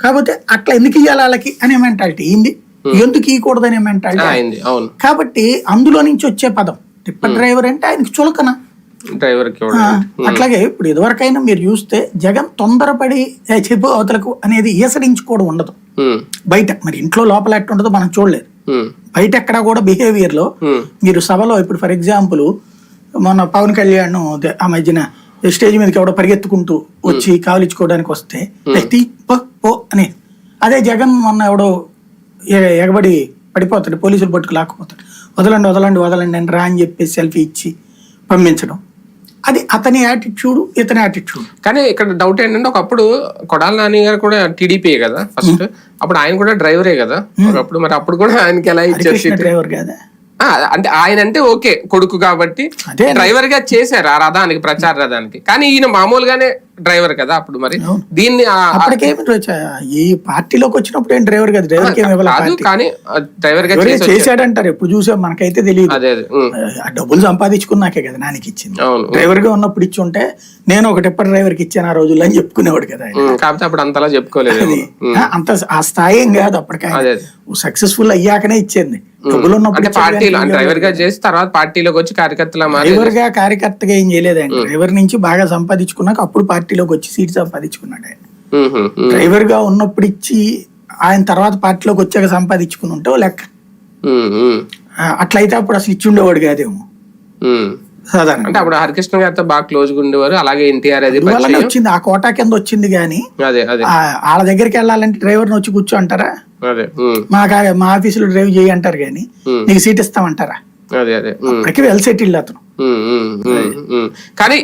కాకపోతే అట్లా ఎందుకు ఇవ్వాలి వాళ్ళకి అనే మెంటాలిటీ ఏంది? ఎందుకు ఇవ్వకూడదు అనే మెంటాలిటీ కాబట్టి అందులో నుంచి వచ్చే పదం. టిప్పర్ డ్రైవర్ అంటే ఆయనకి చులకన. డ్రైవర్ ఇవ్వడం అట్లాగే ఇప్పుడు ఇదివరకైనా మీరు చూస్తే జగన్ తొందరపడి "ఏ, చెప్పు అవతలకు అనేది ఈసడించుకోవడం ఉండదు. బయట మరి ఇంట్లో లోపల ఎట్లా ఉంటుందో మనం చూడలేదు. బయట ఎక్కడ కూడా బిహేవియర్లో మీరు సభలో ఇప్పుడు ఫర్ ఎగ్జాంపుల్ మొన్న పవన్ కళ్యాణ్ ఆ మధ్యన స్టేజ్ మీదకి ఎవడో పరిగెత్తుకుంటూ వచ్చి కావలించుకోవడానికి వస్తే "ఏ, తీ పో పో అని. అదే జగన్ మొన్న ఎవడో ఎగబడి పడిపోతాడు పోలీసులు పట్టుకు లాక్కుపోతాడు. వదలండి వదలండి వదలండి అని రా అని చెప్పేసి సెల్ఫీ ఇచ్చి పంపించడం. అది అతని యాటిట్యూడ్ ఇతని యాటిట్యూడ్. కానీ ఇక్కడ డౌట్ ఏంటంటే ఒకప్పుడు కొడాల నాని గారు కూడా టీడీపీ కదా ఫస్ట్. అప్పుడు ఆయన కూడా డ్రైవరే కదా. ఒకప్పుడు మరి అప్పుడు కూడా ఆయనకి ఎలా ఇచ్చారు డ్రైవర్ కదా? అంటే ఆయన అంటే ఓకే కొడుకు కాబట్టి డ్రైవర్గా చేశారు ఆ రథానికి ప్రచార రథానికి. కానీ ఈయన మామూలుగానే డ్రైవర్ కదా అప్పుడు మరి? దీన్ని ఈ పార్టీలోకి వచ్చినప్పుడు ఏం డ్రైవర్ కదా డ్రైవర్ కాదు కానీ డ్రైవర్గా చేశాడంటారు ఎప్పుడు చూసా మనకైతే తెలియదు డబ్బులు సంపాదించుకున్నాకే కదా నానికి ఇచ్చింది. డ్రైవర్గా ఉన్నప్పుడు ఇచ్చి ఉంటే నేను ఒక టిప్పర్ డ్రైవర్కి ఇచ్చాను ఆ రోజుల్లో అని చెప్పుకునేవాడు కదా కాకపోతే అప్పుడు అంతలా చెప్పుకోలేదు అంత ఆ స్థాయి ఏం కాదు అప్పటికే సక్సెస్ఫుల్ అయ్యాకనే ఇచ్చింది. అంటే పార్టీలో డ్రైవర్గా చేసి తర్వాత పార్టీలోకి వచ్చి కార్యకర్తలా డ్రైవర్గా కార్యకర్తగా ఏం చేయలేదు ఆయన. డ్రైవర్ నుంచి బాగా సంపాదించుకున్నాక అప్పుడు పార్టీలోకి వచ్చి సీట్ సంపాదించుకున్నాడు ఆయన. డ్రైవర్గా ఉన్నప్పుడు ఇచ్చి ఆయన తర్వాత పార్టీలోకి వచ్చాక సంపాదించుకుని ఉంటే లెక్క. అట్లయితే అప్పుడు అసలు ఇచ్చి ఉండేవాడు కాదేమో. సాధారణ అంటే అప్పుడు హరికృష్ణ గారితో బాగా క్లోజ్గా ఉండేవారు అలాగే ఎన్టీఆర్ అది వచ్చింది ఆ కోటా కింద వచ్చింది కానీ అదే అదే. వాళ్ళ దగ్గరికి వెళ్ళాలంటే డ్రైవర్ని వచ్చి కూర్చో అంటారా? మా కా- మా ఆఫీసులో డ్రైవ్ చేయి అంటారు కానీ. నీకు సీట్ ఇస్తామంటారా? అదే అదే ఉమ్, అప్పటికి వెల్ సెటిల్డ్ అతను. కానీ